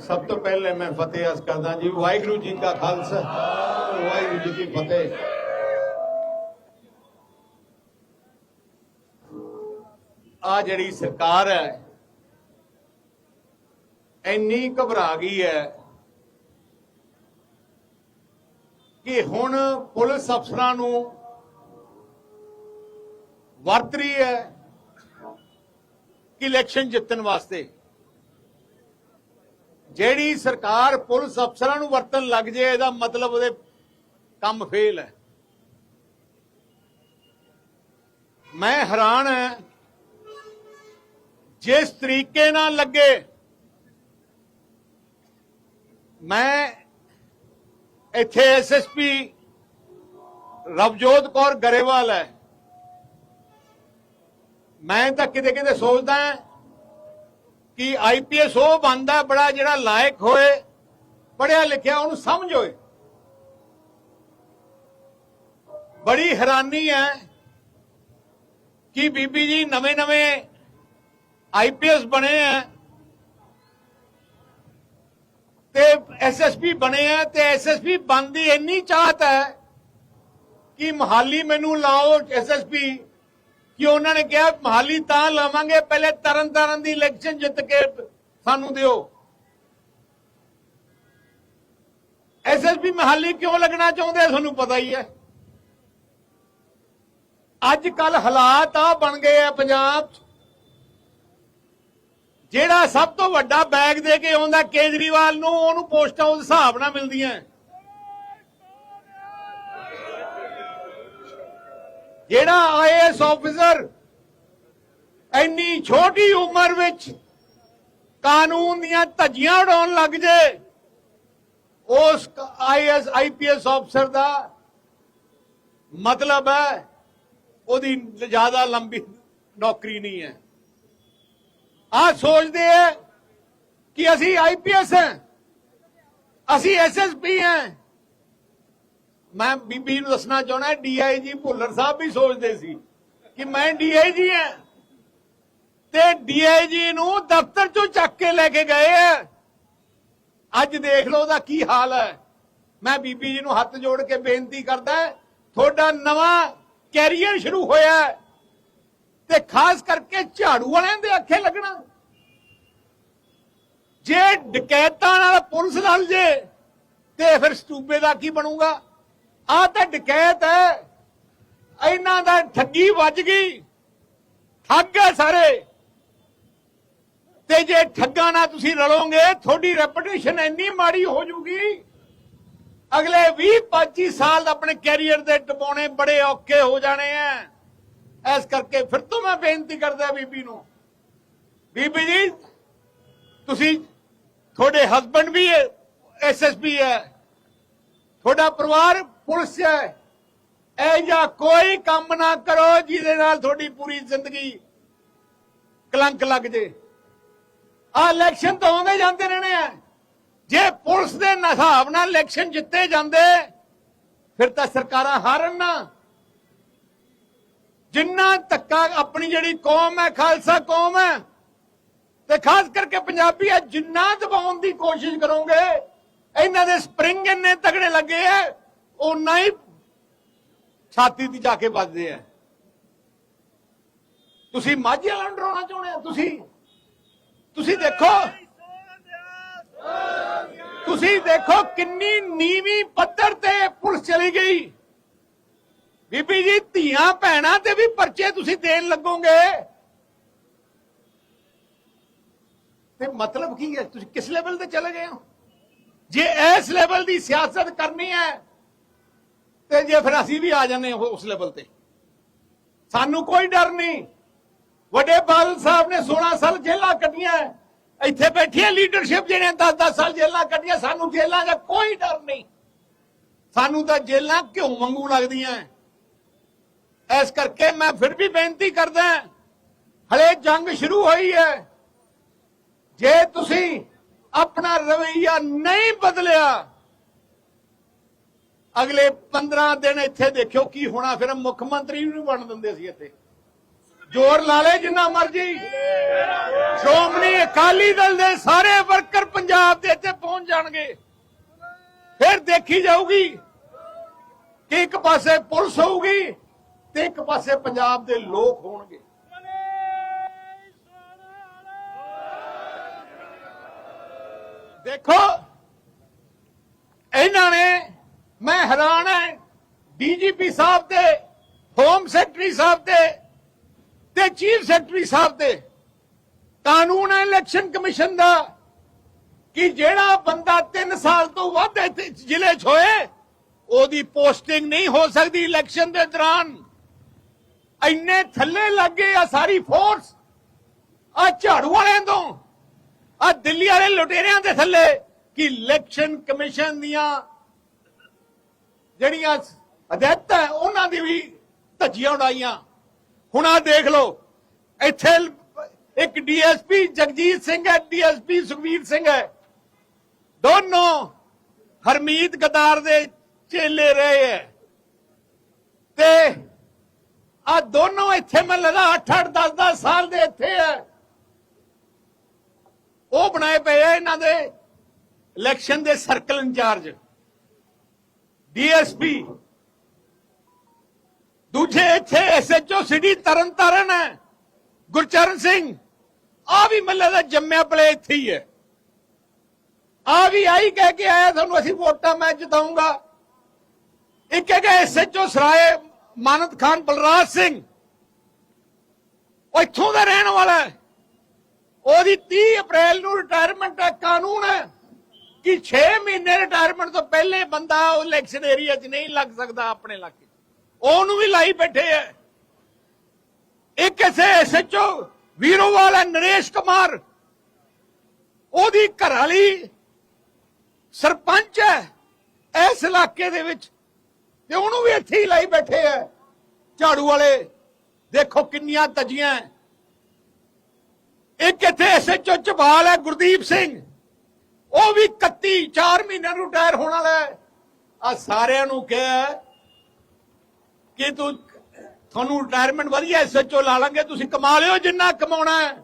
ਸਭ ਤੋਂ ਪਹਿਲੇ ਮੈਂ ਫਤਿਹ ਅਸ ਕਰਦਾ ਜੀ, ਵਾਹਿਗੁਰੂ ਜੀ ਕਾ ਖਾਲਸਾ, ਵਾਹਿਗੁਰੂ ਜੀ ਕੀ ਫਤਿਹ। ਆ ਜਿਹੜੀ ਸਰਕਾਰ ਹੈ, ਇੰਨੀ ਘਬਰਾ ਗਈ ਹੈ ਕਿ ਹੁਣ ਪੁਲਿਸ ਅਫਸਰਾਂ ਨੂੰ ਵਰਤ ਰਹੀ ਹੈ ਕਿ ਇਲੈਕਸ਼ਨ ਜਿੱਤਣ ਵਾਸਤੇ। ਜਿਹੜੀ ਸਰਕਾਰ ਪੁਲਿਸ ਅਫਸਰਾਂ ਨੂੰ ਵਰਤਣ ਲੱਗ ਜੇ, ਇਹਦਾ ਮਤਲਬ ਉਹਦੇ ਕੰਮ ਫੇਲ ਹੈ। ਮੈਂ ਹੈਰਾਨ ਹਾਂ, ਜਿਸ ਤਰੀਕੇ ਨਾਲ ਲੱਗੇ, ਮੈਂ ਇੱਥੇ ਐਸਐਸਪੀ ਰਵਜੋਤ ਕੌਰ ਗਰੇਵਾਲ ਹੈ। ਮੈਂ ਤਾਂ ਕਿਤੇ ਕਿਤੇ ਸੋਚਦਾ ਹਾਂ ਕਿ ਆਈਪੀਐਸ ਉਹ ਬੰਦਾ ਬੜਾ ਜਿਹੜਾ ਲਾਇਕ ਹੋਏ ਪੜਿਆ ਲਿਖਿਆ ਉਹਨੂੰ ਸਮਝ ਹੋਏ। ਬੜੀ ਹੈਰਾਨੀ ਹੈ ਕਿ ਬੀਬੀ ਜੀ ਨਵੇਂ ਨਵੇਂ ਆਈਪੀਐਸ ਬਣੇ ਆ ਤੇ ਐਸਐਸਪੀ ਬਣੇ ਆ ਤੇ ਐਸਐਸਪੀ ਬਣਦੀ ਇੰਨੀ ਚਾਹਤ ਹੈ ਕਿ ਮਹਾਲੀ ਮੈਨੂੰ ਲਾਓ ਐਸਐਸਪੀ ਕਿ ਉਹਨਾਂ ਨੇ ਕਿਹਾ, ਮਹਾਲੀ ਤਾਂ ਲਾਵਾਂਗੇ, ਪਹਿਲੇ ਤਰਨ ਤਾਰਨ ਦੀ ਇਲੈਕਸ਼ਨ ਜਿੱਤ ਕੇ ਸਾਨੂੰ ਦਿਓ। ਐਸਐਸਪੀ ਮਹਾਲੀ ਕਿਉਂ ਲੱਗਣਾ ਚਾਹੁੰਦੇ ਆ, ਤੁਹਾਨੂੰ ਪਤਾ ਹੀ ਹੈ। ਅੱਜ ਕੱਲ ਹਾਲਾਤ ਆ, ਬਣ ਗਏ ਆ ਪੰਜਾਬ 'ਚ। ਜਿਹੜਾ ਸਭ ਤੋਂ ਵੱਡਾ ਬੈਗ ਦੇ ਕੇ ਆਉਂਦਾ ਕੇਜਰੀਵਾਲ ਨੂੰ, ਉਹਨੂੰ ਪੋਸਟਾਂ ਉਸ ਹਿਸਾਬ ਨਾਲ ਮਿਲਦੀਆਂ। ਜਿਹੜਾ ਆਈਐਸ ਆਫੀਸਰ ਇੰਨੀ ਛੋਟੀ ਉਮਰ ਵਿੱਚ ਕਾਨੂੰਨ ਦੀਆਂ ਧੱਜੀਆਂ ਉਡਾਉਣ ਲੱਗ ਜੇ, ਉਸ ਆਈਐਸ ਆਈਪੀਐਸ ਅਫਸਰ ਦਾ ਮਤਲਬ ਹੈ ਉਹਦੀ ਜ਼ਿਆਦਾ ਲੰਬੀ ਨੌਕਰੀ ਨਹੀਂ ਹੈ। ਆ ਸੋਚਦੇ ਹੈ ਕਿ ਅਸੀਂ ਆਈਪੀਐਸ ਹਾਂ, ਅਸੀਂ ਐਸਐਸਪੀ ਹਾਂ। ਮੈਂ ਬੀਬੀ ਨੂੰ ਦੱਸਣਾ ਚਾਹਣਾ ਡੀਆਈਜੀ ਭੁੱਲਰ ਸਾਹਿਬ ਵੀ ਸੋਚਦੇ ਸੀ ਕਿ ਮੈਂ ਡੀਆਈਜੀ ਹਾਂ ਤੇ ਡੀਆਈਜੀ ਨੂੰ ਦਫ਼ਤਰ ਚੋਂ ਚੱਕ ਕੇ ਲੈ ਕੇ ਗਏ ਆ। ਅੱਜ ਦੇਖ ਲਓ ਉਹਦਾ ਕੀ ਹਾਲ ਹੈ। ਮੈਂ ਬੀਬੀ ਜੀ ਨੂੰ ਹੱਥ ਜੋੜ ਕੇ ਬੇਨਤੀ ਕਰਦਾ, ਤੁਹਾਡਾ ਨਵਾਂ ਕੈਰੀਅਰ ਸ਼ੁਰੂ ਹੋਇਆ ਤੇ ਖਾਸ ਕਰਕੇ ਝਾੜੂ ਵਾਲਿਆਂ ਦੇ ਅੱਖੇ ਲੱਗਣਾ। ਜੇ ਡਕੈਤਾਂ ਨਾਲ ਪੁਲਿਸ ਲੜ ਜੇ, ਤੇ ਫਿਰ ਸਟੂਬੇ ਦਾ ਕੀ ਬਣੂਗਾ? ਆ ਤਾਂ ਡਕੈਤ ਹੈ। ਇਹਨਾਂ ਦਾ ਠੱਗੀ ਵੱਜ ਗਈ। ਠੱਗ ਹੈ ਸਾਰੇ। ਤੇ ਜੇ ਠੱਗਾਂ ਨਾਲ ਤੁਸੀਂ ਰਲੋਗੇ, ਤੁਹਾਡੀ ਰੈਪੂਟੇਸ਼ਨ ਇੰਨੀ ਮਾੜੀ ਹੋ ਜੂਗੀ। ਅਗਲੇ 20 25 ਸਾਲ ਆਪਣੇ ਕੈਰੀਅਰ ਦੇ ਟਪਾਉਣੇ ਬੜੇ ਔਖੇ ਹੋ ਜਾਣੇ ਆ ਇਸ ਕਰਕੇ ਫਿਰ ਤੋਂ ਮੈਂ ਬੇਨਤੀ ਕਰਦਾ ਬੀਬੀ ਨੂੰ। ਬੀਬੀ ਜੀ, ਤੁਸੀਂ ਤੁਹਾਡੇ ਹਸਬੰਡ ਵੀ ਐਸਐਸਪੀ ਹੈ ਤੁਹਾਡਾ ਪਰਿਵਾਰ ਪੁਲਿਸ ਹੈ। ਇਹ ਜਾਂ ਕੋਈ ਕੰਮ ਨਾ ਕਰੋ ਜਿਹਦੇ ਨਾਲ ਤੁਹਾਡੀ ਪੂਰੀ ਜ਼ਿੰਦਗੀ ਕਲੰਕ ਲੱਗ ਜੇ। ਆ ਇਲੈਕਸ਼ਨ ਤਾਂ ਆਉਂਦੇ ਜਾਂਦੇ ਰਹਿਣੇ ਆ। ਜੇ ਪੁਲਿਸ ਦੇ ਹਿਸਾਬ ਨਾਲ ਇਲੈਕਸ਼ਨ ਜਿੱਤੇ ਜਾਂਦੇ, ਫਿਰ ਤਾਂ ਸਰਕਾਰਾਂ ਹਾਰਨ ਨਾ। ਜਿੰਨਾ ਧੱਕਾ ਆਪਣੀ ਜਿਹੜੀ ਕੌਮ ਹੈ, ਖਾਲਸਾ ਕੌਮ ਹੈ, ਤੇ ਖਾਸ ਕਰਕੇ ਪੰਜਾਬੀ ਹੈ, ਜਿੰਨਾ ਦਬਾਉਣ ਦੀ ਕੋਸ਼ਿਸ਼ ਕਰੋਗੇ, ਇਹਨਾਂ ਦੇ ਸਪਰਿੰਗ ਇੰਨੇ ਤਗੜੇ ਲੱਗੇ ਐ ਉਨਾ ਹੀ ਛਾਤੀ ਦੀ ਜਾ ਕੇ ਵੱਜਦੇ ਆ। ਤੁਸੀਂ ਮਾਝੇ ਵਾਲਾ ਡਰਾਉਣਾ ਚਾਹੁੰਦੇ ਆ ਤੁਸੀਂ? ਤੁਸੀਂ ਦੇਖੋ। ਤੁਸੀਂ ਦੇਖੋ ਕਿੰਨੀ ਨੀਵੀਂ ਪੱਧਰ ਤੇ ਪੁਲਿਸ ਚਲੀ ਗਈ। ਬੀਬੀ ਜੀ, ਧੀਆਂ ਭੈਣਾਂ ਤੇ ਵੀ ਪਰਚੇ ਤੁਸੀਂ ਦੇਣ ਲੱਗੋਗੇ। ਤੇ ਮਤਲਬ ਕੀ ਹੈ? ਤੁਸੀਂ ਕਿਸ ਲੈਵਲ ਤੇ ਚਲੇ ਗਏ ਹੋ? ਜੇ ਇਸ ਲੈਵਲ ਦੀ ਸਿਆਸਤ ਕਰਨੀ ਹੈ ਤੇ ਜੇ ਫਿਰ ਅਸੀਂ ਵੀ ਆ ਜਾਂਦੇ ਹਾਂ ਉਸ ਲੈਵਲ ਤੇ। ਸਾਨੂੰ ਕੋਈ ਡਰ ਨਹੀਂ। ਵੱਡੇ ਬਾਦਲ ਸਾਹਿਬ ਨੇ 16 ਸਾਲ ਜੇਲਾਂ ਕੱਟੀਆਂ ਇੱਥੇ ਬੈਠੀਆਂ ਲੀਡਰਸ਼ਿਪ ਜਿਹੜੇ 10-10 ਸਾਲ ਜੇਲ੍ਹਾਂ ਕੱਟੀਆਂ ਸਾਨੂੰ ਜੇਲਾਂ ਦਾ ਕੋਈ ਡਰ ਨਹੀਂ। ਸਾਨੂੰ ਤਾਂ ਜੇਲਾਂ ਕਿਉਂ ਵਾਂਗੂ ਲੱਗਦੀਆਂ। ਇਸ ਕਰਕੇ ਮੈਂ ਫਿਰ ਵੀ ਬੇਨਤੀ ਕਰਦਾ ਹਲੇ ਜੰਗ ਸ਼ੁਰੂ ਹੋਈ ਹੈ। ਜੇ ਤੁਸੀਂ ਆਪਣਾ ਰਵਈਆ ਨਹੀਂ ਬਦਲਿਆ ਅਗਲੇ 15 ਦਿਨ ਇੱਥੇ ਦੇਖਿਓ ਕੀ ਹੋਣਾ, ਫਿਰ ਮੁੱਖ ਮੰਤਰੀ ਨੂੰ ਬਣ ਦਿੰਦੇ ਸੀ ਇੱਥੇ। ਜ਼ੋਰ ਲਾ ਲੈ ਜਿੰਨਾ ਮਰਜ਼ੀ। ਸ਼੍ਰੋਮਣੀ ਅਕਾਲੀ ਦਲ ਦੇ ਸਾਰੇ ਵਰਕਰ ਪੰਜਾਬ ਦੇ ਇੱਥੇ ਪਹੁੰਚ ਜਾਣਗੇ। ਫਿਰ ਦੇਖੀ ਜਾਊਗੀ ਕਿ ਇੱਕ ਪਾਸੇ ਪੁਲਿਸ ਹੋਊਗੀ ਤੇ ਇੱਕ ਪਾਸੇ ਪੰਜਾਬ ਦੇ ਲੋਕ ਹੋਣਗੇ। ਦੇਖੋ, ਇਹਨਾਂ ਨੇ ਮੈਂ ਹੈਰਾਨ ਹਾਂ। ਡੀਜੀਪੀ ਸਾਹਿਬ ਤੇ ਹੋਮ ਸੈਕਟਰੀ ਸਾਹਿਬ ਤੇ ਤੇ ਚੀਫ ਸੈਕਟਰੀ ਸਾਹਿਬ ਤੇ ਕਾਨੂੰਨ ਹੈ ਇਲੈਕਸ਼ਨ ਕਮਿਸ਼ਨ ਦਾ ਕਿ ਜਿਹੜਾ ਬੰਦਾ 3 ਸਾਲ ਤੋਂ ਵੱਧ ਇੱਥੇ ਜ਼ਿਲ੍ਹੇ 'ਚ ਹੋਏ, ਉਹਦੀ ਪੋਸਟਿੰਗ ਨਹੀਂ ਹੋ ਸਕਦੀ ਇਲੈਕਸ਼ਨ ਦੇ ਦੌਰਾਨ। ਇੰਨੇ ਥੱਲੇ ਲੱਗੇ ਆ ਸਾਰੀ ਫੋਰਸ, ਆ ਝਾੜੂ ਵਾਲਿਆਂ ਤੋਂ, ਆ ਦਿੱਲੀ ਵਾਲੇ ਲੁਟੇਰਿਆਂ ਦੇ ਥੱਲੇ ਕਿ ਇਲੈਕਸ਼ਨ ਕਮਿਸ਼ਨ ਦੀਆਂ ਜਿਹੜੀਆਂ ਹਦਾਇਤਾਂ ਹੈ, ਉਹਨਾਂ ਦੀ ਵੀ ਧੱਜੀਆਂ ਉਡਾਈਆਂ। ਹੁਣ ਆ ਦੇਖ ਲਓ ਇੱਥੇ ਇੱਕ ਡੀਐਸਪੀ ਜਗਜੀਤ ਸਿੰਘ ਹੈ ਡੀਐਸਪੀ ਸੁਖਵੀਰ ਸਿੰਘ ਹੈ। ਦੋਨੋਂ ਹਰਮੀਤ ਗਦਾਰ ਦੇ ਚੇਲੇ ਰਹੇ ਹੈ। ਤੇ ਆ ਦੋਨੋਂ ਇੱਥੇ ਮੈਂ ਲਗਾ 8 8 10 10 ਸਾਲ ਦੇ ਇੱਥੇ ਹੈ। ਉਹ ਬਣਾਏ ਪਏ ਆ ਇਹਨਾਂ ਦੇ ਇਲੈਕਸ਼ਨ ਦੇ ਸਰਕਲ ਇੰਚਾਰਜ। ਡੀਐਸਪੀ। ਦੂਜੇ ਇੱਥੇ ਐਸਐਚਓ ਸਿਟੀ ਤਰਨਤਾਰਨ ਹੈ। ਗੁਰਚਰਨ ਸਿੰਘ ਆ ਵੀ ਮੱਲੇ ਦਾ ਜੰਮਿਆ ਪਲੇ ਇੱਥੇ ਹੀ ਹੈ। ਆ ਵੀ ਆਈ ਕਹਿ ਕੇ ਆਇਆ ਤੁਹਾਨੂੰ ਅਸੀਂ ਵੋਟਾਂ ਮੈਂ ਜਿਤਾਉਂਗਾ। ਇੱਕ ਹੈਗਾ ਐਸਐਚਓ ਸਰਾਏ ਮਾਨਤ ਖਾਨ ਬਲਰਾਜ ਸਿੰਘ। ਉਹ ਇੱਥੋਂ ਦਾ ਰਹਿਣ ਵਾਲਾ ਹੈ। ਉਹਦੀ 30 ਅਪ੍ਰੈਲ ਨੂੰ ਰਿਟਾਇਰਮੈਂਟ ਦਾ ਕਾਨੂੰਨ ਹੈ। ਕਿ 6 ਮਹੀਨੇ ਰਿਟਾਇਰਮੈਂਟ ਤੋਂ ਪਹਿਲੇ ਬੰਦਾ ਉਹ ਇਲੈਕਸ਼ਨ ਏਰੀਆ 'ਚ ਨਹੀਂ ਲੱਗ ਸਕਦਾ ਆਪਣੇ ਇਲਾਕੇ 'ਚ। ਉਹਨੂੰ ਵੀ ਲਾਈ ਬੈਠੇ ਐ ਇੱਕ ਐਸੇ ਐਸਐਚਓ ਵੀਰੋਵਾਲ ਹੈ, ਨਰੇਸ਼ ਕੁਮਾਰ। ਉਹਦੀ ਘਰਵਾਲੀ ਸਰਪੰਚ ਹੈ ਇਸ ਇਲਾਕੇ ਦੇ ਵਿੱਚ। ਤੇ ਉਹਨੂੰ ਵੀ ਇੱਥੇ ਹੀ ਲਾਈ ਬੈਠੇ ਐ ਝਾੜੂ ਵਾਲੇ, ਦੇਖੋ ਕਿੰਨੀਆਂ ਤਜੀਆਂ। ਹੈ। ਇੱਕ ਇੱਥੇ ਐਸਐਚਓ ਚਬਾਲ ਹੈ, ਗੁਰਦੀਪ ਸਿੰਘ। ਉਹ ਵੀ 31 4 ਮਹੀਨਿਆਂ ਨੂੰ ਰਿਟਾਇਰ ਹੋਣ ਵਾਲਾ ਹੈ। ਆ ਸਾਰਿਆਂ ਨੂੰ ਕਿਹਾ ਕਿ ਤੂੰ, ਤੁਹਾਨੂੰ ਰਿਟਾਇਰਮੈਂਟ ਵਧੀਆ ਐਸਐਚਓ ਲਾ ਲਾਂਗੇ, ਤੁਸੀਂ ਕਮਾ ਲਿਓ ਜਿੰਨਾ ਕਮਾਉਣਾ ਹੈ।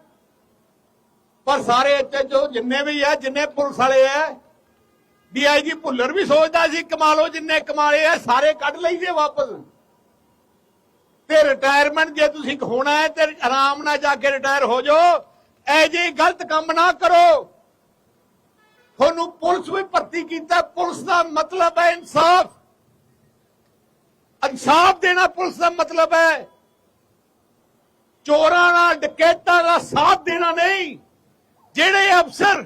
ਪਰ ਸਾਰੇ ਇੱਥੇ ਜਿੰਨੇ ਵੀ ਆ ਜਿੰਨੇ ਪੁਲਿਸ ਵਾਲੇ ਆ ਡੀਆਈਜੀ ਭੁੱਲਰ ਵੀ ਸੋਚਦਾ ਸੀ, ਕਮਾ ਲਓ ਜਿੰਨੇ ਕਮਾ ਲਏ ਆ ਸਾਰੇ ਕੱਢ ਲਈਏ ਵਾਪਸ। ਤੇ ਰਿਟਾਇਰਮੈਂਟ ਜੇ ਤੁਸੀਂ ਹੋਣਾ ਹੈ, ਤੇ ਆਰਾਮ ਨਾਲ ਜਾ ਕੇ ਰਿਟਾਇਰ ਹੋ ਜਾਓ। ਐ ਜੇ ਗਲਤ ਕੰਮ ਨਾ ਕਰੋ। ਤੁਹਾਨੂੰ ਪੁਲਿਸ ਵੀ ਭਰਤੀ ਕੀਤਾ। ਪੁਲਿਸ ਦਾ ਮਤਲਬ ਹੈ ਇਨਸਾਫ। ਇਨਸਾਫ ਦੇਣਾ ਪੁਲਿਸ ਦਾ ਮਤਲਬ ਹੈ। ਚੋਰਾਂ ਨਾਲ ਡਕੈਤਾਂ ਦਾ ਸਾਥ ਦੇਣਾ ਨਹੀਂ। ਜਿਹੜੇ ਅਫਸਰ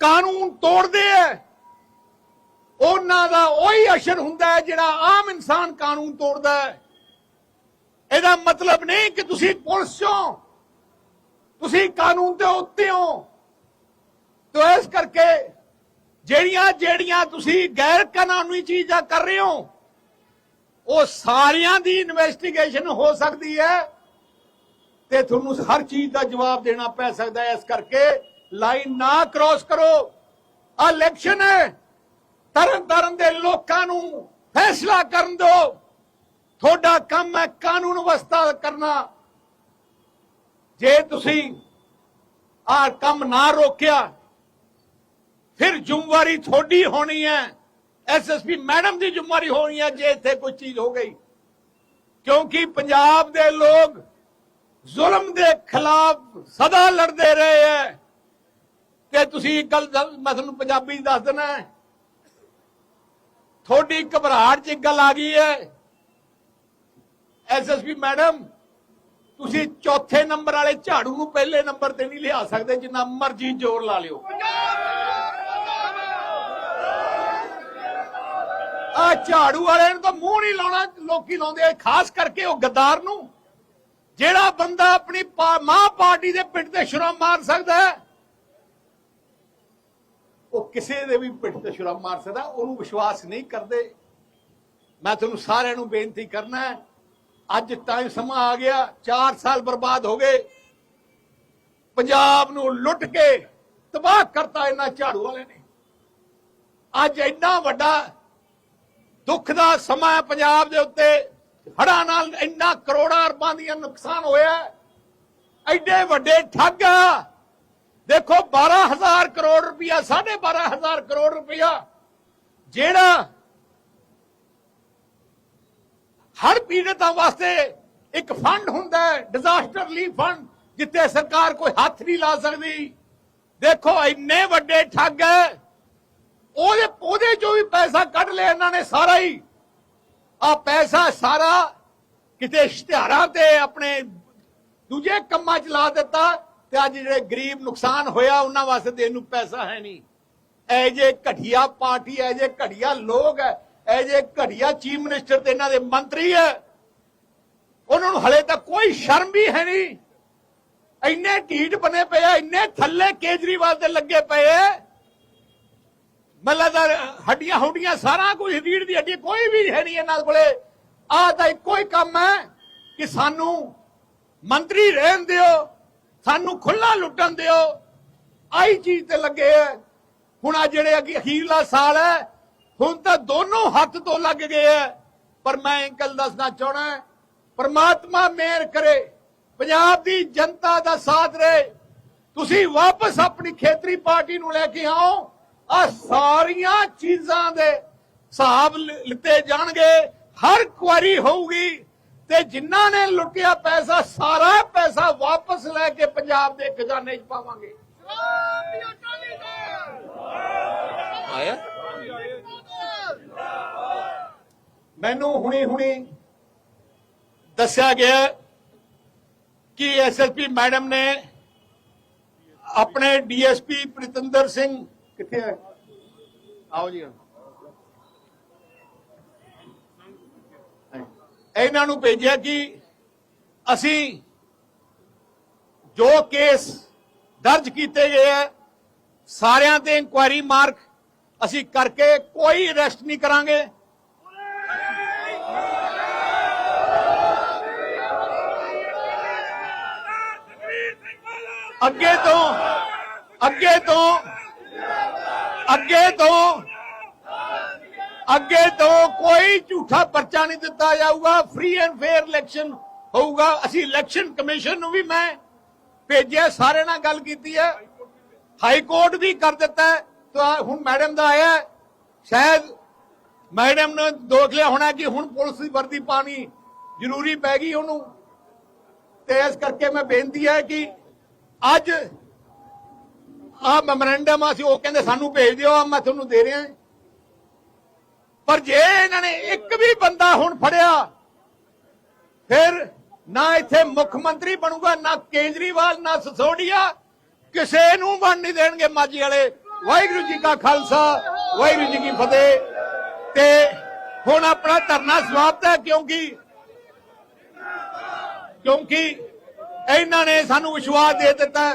ਕਾਨੂੰਨ ਤੋੜਦੇ ਐ ਉਹਨਾਂ ਦਾ ਉਹੀ ਅਸ਼ਰ ਹੁੰਦਾ ਹੈ ਜਿਹੜਾ ਆਮ ਇਨਸਾਨ ਕਾਨੂੰਨ ਤੋੜਦਾ ਹੈ। ਇਹਦਾ ਮਤਲਬ ਨਹੀਂ ਕਿ ਤੁਸੀਂ ਪੁਲਿਸ ਚੋਂ, ਤੁਸੀਂ ਕਾਨੂੰਨ ਦੇ ਉੱਤੇ ਹੋ। ਤੋ ਇਸ ਕਰਕੇ ਜਿਹੜੀਆਂ ਜਿਹੜੀਆਂ ਤੁਸੀਂ ਗੈਰ ਕਾਨੂੰਨੀ ਚੀਜ਼ਾਂ ਕਰ ਰਹੇ ਹੋ, ਉਹ ਸਾਰਿਆਂ ਦੀ ਇਨਵੈਸਟੀਗੇਸ਼ਨ ਹੋ ਸਕਦੀ ਹੈ ਤੇ ਤੁਹਾਨੂੰ ਹਰ ਚੀਜ਼ ਦਾ ਜਵਾਬ ਦੇਣਾ ਪੈ ਸਕਦਾ ਹੈ। ਇਸ ਕਰਕੇ ਲਾਈਨ ਨਾ ਕ੍ਰਾਸ ਕਰੋ। ਆ ਇਲੈਕਸ਼ਨ ਹੈ। ਤਰਨ ਤਰਨ ਦੇ ਲੋਕਾਂ ਨੂੰ ਫੈਸਲਾ ਕਰਨ ਦਿਓ। ਤੁਹਾਡਾ ਕੰਮ ਹੈ ਕਾਨੂੰਨ ਵਿਵਸਥਾ ਕਰਨਾ। ਜੇ ਤੁਸੀਂ ਆ ਕੰਮ ਨਾ ਰੋਕਿਆ ਫਿਰ ਜ਼ਿੰਮੇਵਾਰੀ ਤੁਹਾਡੀ ਹੋਣੀ ਹੈ। ਐਸਐਸਪੀ ਮੈਡਮ ਦੀ ਜ਼ਿੰਮੇਵਾਰੀ ਹੋਣੀ ਹੈ ਜੇ ਇੱਥੇ ਕੋਈ ਚੀਜ਼ ਹੋ ਗਈ। ਕਿਉਂਕਿ ਪੰਜਾਬ ਦੇ ਲੋਕ ਜ਼ੁਲਮ ਦੇ ਖਿਲਾਫ ਸਦਾ ਲੜਦੇ ਰਹੇ ਹੈ। ਤੇ ਤੁਸੀਂ ਇੱਕ ਗੱਲ ਮੈਂ ਤੁਹਾਨੂੰ ਪੰਜਾਬੀ ਦੱਸ ਦੇਣਾ ਹੈ। ਤੁਹਾਡੀ ਘਬਰਾਹਟ 'ਚ ਇੱਕ ਗੱਲ ਆ ਗਈ ਹੈ। ਐਸਐਸਪੀ ਮੈਡਮ, ਤੁਸੀਂ ਚੌਥੇ ਨੰਬਰ ਵਾਲੇ ਝਾੜੂ ਨੂੰ ਪਹਿਲੇ ਨੰਬਰ ਤੇ ਨਹੀਂ ਲਿਆ ਸਕਦੇ, ਜਿੰਨਾ ਮਰਜ਼ੀ ਜ਼ੋਰ ਲਾ ਲਿਓ। ਆ ਝਾੜੂ ਵਾਲਿਆਂ ਨੂੰ ਤਾਂ ਮੂੰਹ ਨਹੀਂ ਲਾਉਣਾ, ਲੋਕੀ ਲਾਉਂਦੇ ਆ। ਖਾਸ ਕਰਕੇ ਉਹ ਗੱਦਾਰ ਨੂੰ। ਜਿਹੜਾ ਬੰਦਾ ਆਪਣੀ ਮਾਂ ਪਾਰਟੀ ਦੇ ਪਿੱਠ ਤੇ ਛੁਰਾ ਮਾਰ ਸਕਦਾ ਹੈ, ਉਹ ਕਿਸੇ ਦੇ ਵੀ ਪਿੱਠ ਤੇ ਛੁਰਾ ਮਾਰ ਸਕਦਾ ਉਹਨੂੰ ਵਿਸ਼ਵਾਸ ਨਹੀਂ ਕਰਦੇ। ਮੈਂ ਤੁਹਾਨੂੰ ਸਾਰਿਆਂ ਨੂੰ ਬੇਨਤੀ ਕਰਨਾ ਹੈ, ਅੱਜ ਟਾਈਮ ਸਮਾਂ ਆ ਗਿਆ 4 ਸਾਲ ਬਰਬਾਦ ਹੋ ਗਏ। ਪੰਜਾਬ ਨੂੰ ਲੁੱਟ ਕੇ ਤਬਾਹ ਕਰਤਾ ਇਹਨਾਂ ਝਾੜੂ ਵਾਲੇ ਨੇ। ਅੱਜ ਇੰਨਾ ਵੱਡਾ ਦੁੱਖ ਦਾ ਸਮਾਂ ਪੰਜਾਬ ਦੇ ਉੱਤੇ। ਹੜਾਂ ਨਾਲ ਇੰਨਾ ਕਰੋੜਾਂ ਅਰਬਾਂ ਦੀਆਂ ਨੁਕਸਾਨ ਹੋਇਆ ਹੈ। ਐਡੇ ਵੱਡੇ ਠੱਗ। ਦੇਖੋ 12000 ਕਰੋੜ ਰੁਪਇਆ 12500 ਕਰੋੜ ਰੁਪਇਆ ਜਿਹੜਾ ਹਰ ਪੀੜਤਾਂ ਵਾਸਤੇ ਇੱਕ ਫੰਡ ਹੁੰਦਾ ਹੈ ਡਿਜ਼ਾਸਟਰ ਰਿਲੀਫ ਫੰਡ ਜਿੱਥੇ ਸਰਕਾਰ ਕੋਈ ਹੱਥ ਨਹੀਂ ਲਾ ਸਕਦੀ। ਦੇਖੋ, ਇੰਨੇ ਵੱਡੇ ਠੱਗ ਹੈ। ਉਹਦੇ ਉਹਦੇ ਚੋਂ ਵੀ ਪੈਸਾ ਕੱਢ ਲਿਆ ਇਹਨਾਂ ਨੇ ਸਾਰਾ ਹੀ। ਆ ਪੈਸਾ ਸਾਰਾ ਕਿਤੇ ਇਸ਼ਤਿਹਾਰਾਂ ਤੇ ਆਪਣੇ ਦੂਜੇ ਕੰਮਾਂ 'ਚ ਲਾ ਦਿੱਤਾ ਤੇ ਅੱਜ ਜਿਹੜੇ ਗਰੀਬ ਨੁਕਸਾਨ ਹੋਇਆ, ਉਹਨਾਂ ਵਾਸਤੇ ਦੇਣ ਨੂੰ ਪੈਸਾ ਹੈ ਨਹੀਂ। ਐ ਜੇ ਘਟੀਆ ਪਾਰਟੀ ਐ ਜੇ ਘਟੀਆ ਲੋਕ ਐ ਐ ਜੇ ਘਟੀਆ ਚੀਫ ਮਿਨਿਸਟਰ ਤੇ ਇਹਨਾਂ ਦੇ ਮੰਤਰੀ ਐ ਉਹਨਾਂ ਨੂੰ ਹਲੇ ਤੱਕ ਕੋਈ ਸ਼ਰਮ ਵੀ ਹੈ ਨਹੀਂ। ਇੰਨੇ ਢੀਠ ਬਣੇ ਪਏ ਆ, ਇੰਨੇ ਥੱਲੇ ਕੇਜਰੀਵਾਲ ਦੇ ਲੱਗੇ ਪਏ ਐ ਮੱਲਾ ਹੱਡੀਆਂ ਹੁੱਡੀਆਂ ਸਾਰਾ ਕੁਝ ਰੀੜ ਦੀ ਹੱਡੀ, ਕੋਈ ਵੀ ਹੈ ਨਹੀਂ ਇਹਨਾਂ ਕੋਲੇ। ਆਹ ਤਾਂ ਇੱਕੋ ਹੀ ਕੰਮ ਹੈ ਕਿ ਸਾਨੂੰ ਮੰਤਰੀ ਰਹਿਣ ਦਿਓ, ਸਾਨੂੰ ਖੁੱਲਾ ਲੁੱਟਣ ਦਿਓ। ਆਈ ਚੀਜ਼ ਤੇ ਲੱਗੇ ਐ ਹੁਣ ਆ ਜਿਹੜੇ ਅੱਗੇ ਅਖੀਰਲਾ ਸਾਲ ਹੈ, ਹੁਣ ਤਾਂ ਦੋਨੋਂ ਹੱਥ ਤੋਂ ਲੱਗ ਗਏ ਐ ਪਰ ਮੈਂ ਇੱਕ ਗੱਲ ਦੱਸਣਾ ਚਾਹਣਾ ਪਰਮਾਤਮਾ ਮਿਹਰ ਕਰੇ, ਪੰਜਾਬ ਦੀ ਜਨਤਾ ਦਾ ਸਾਥ ਰਹੇ। ਤੁਸੀਂ ਵਾਪਸ ਆਪਣੀ ਖੇਤਰੀ ਪਾਰਟੀ ਨੂੰ ਲੈ ਕੇ ਆਓ। ਆ ਸਾਰੀਆਂ ਚੀਜ਼ਾਂ ਦੇ ਹਿਸਾਬ ਲਿੱਤੇ ਜਾਣਗੇ। ਹਰ ਕੁਆਰੀ ਹੋਊਗੀ ਤੇ ਜਿਨ੍ਹਾਂ ਨੇ ਲੁੱਟਿਆ ਪੈਸਾ, ਸਾਰਾ ਪੈਸਾ ਵਾਪਸ ਲੈ ਕੇ ਪੰਜਾਬ ਦੇ ਖਜ਼ਾਨੇ 'ਚ ਪਾਵਾਂਗੇ। ਆਇਆ? ਮੈਨੂੰ ਹੁਣੀ ਹੁਣੀ ਦੱਸਿਆ ਗਿਆ ਕਿ ਐਸਐਸਪੀ ਮੈਡਮ ਨੇ ਆਪਣੇ ਡੀਐਸਪੀ ਪ੍ਰਿਤੰਦਰ ਸਿੰਘ ਕਿੱਥੇ ਹੈ ਆਓ ਜੀ। ਇਹਨਾਂ ਨੂੰ ਭੇਜਿਆ ਕਿ ਅਸੀਂ ਜੋ ਕੇਸ ਦਰਜ ਕੀਤੇ ਗਏ ਹੈ ਸਾਰਿਆਂ ਤੇ ਇਨਕੁਆਇਰੀ ਮਾਰਕ ਅਸੀਂ ਕਰਕੇ ਕੋਈ ਅਰੈਸਟ ਨਹੀਂ ਕਰਾਂਗੇ। ਅੱਗੇ ਤੋਂ ਅੱਗੇ ਤੋਂ ਅੱਗੇ ਤੋਂ ਅੱਗੇ ਤੋਂ ਕੋਈ ਝੂਠਾ ਪਰਚਾ ਨਹੀਂ ਦਿੱਤਾ ਜਾਊਗਾ ਫ੍ਰੀ ਐਂਡ ਫੇਅਰ ਇਲੈਕਸ਼ਨ ਹੋਊਗਾ। ਅਸੀਂ ਇਲੈਕਸ਼ਨ ਕਮਿਸ਼ਨ ਨੂੰ ਵੀ ਮੈਂ ਭੇਜਿਆ, ਸਾਰੇ ਨਾਲ ਗੱਲ ਕੀਤੀ ਹੈ। ਹਾਈ ਕੋਰਟ ਵੀ ਕਰ ਦਿੱਤਾ ਤਾਂ ਹੁਣ ਮੈਡਮ ਦਾ ਆਇਆ ਸ਼ਾਇਦ ਮੈਡਮ ਨੇ ਦੇਖ ਲਿਆ ਹੋਣਾ ਕਿ ਹੁਣ ਪੁਲਿਸ ਦੀ ਵਰਦੀ ਪਾਣੀ ਜ਼ਰੂਰੀ ਪੈ ਗਈ ਉਹਨੂੰ। ਤੇ ਇਸ ਕਰਕੇ ਮੈਂ ਬੇਨਤੀ ਹੈ ਕਿ ਅੱਜ ਆ ਮੈਮੋਰੈਂਡਮ ਅਸੀਂ ਉਹ ਕਹਿੰਦੇ ਸਾਨੂੰ ਭੇਜ ਦਿਓ, ਆ ਮੈਂ ਤੁਹਾਨੂੰ ਦੇ ਰਿਹਾ। ਪਰ ਜੇ ਇਹਨਾਂ ਨੇ ਇੱਕ ਵੀ ਬੰਦਾ ਹੁਣ ਫੜਿਆ, ਫਿਰ ਨਾ ਇੱਥੇ ਮੁੱਖ ਮੰਤਰੀ ਬਣੂਗਾ, ਨਾ ਕੇਜਰੀਵਾਲ, ਨਾ ਸਸੋਡੀਆ। ਕਿਸੇ ਨੂੰ ਬਣ ਨਹੀਂ ਦੇਣਗੇ ਮਾਜੀ ਵਾਲੇ। ਵਾਹਿਗੁਰੂ ਜੀ ਕਾ ਖਾਲਸਾ, ਵਾਹਿਗੁਰੂ ਜੀ ਕੀ ਫਤਿਹ। ਤੇ ਹੁਣ ਆਪਣਾ ਧਰਨਾ ਸਮਾਪਤ ਹੈ, ਕਿਉਂਕਿ ਕਿਉਂਕਿ ਇਹਨਾਂ ਨੇ ਸਾਨੂੰ ਵਿਸ਼ਵਾਸ ਦੇ ਦਿੱਤਾ।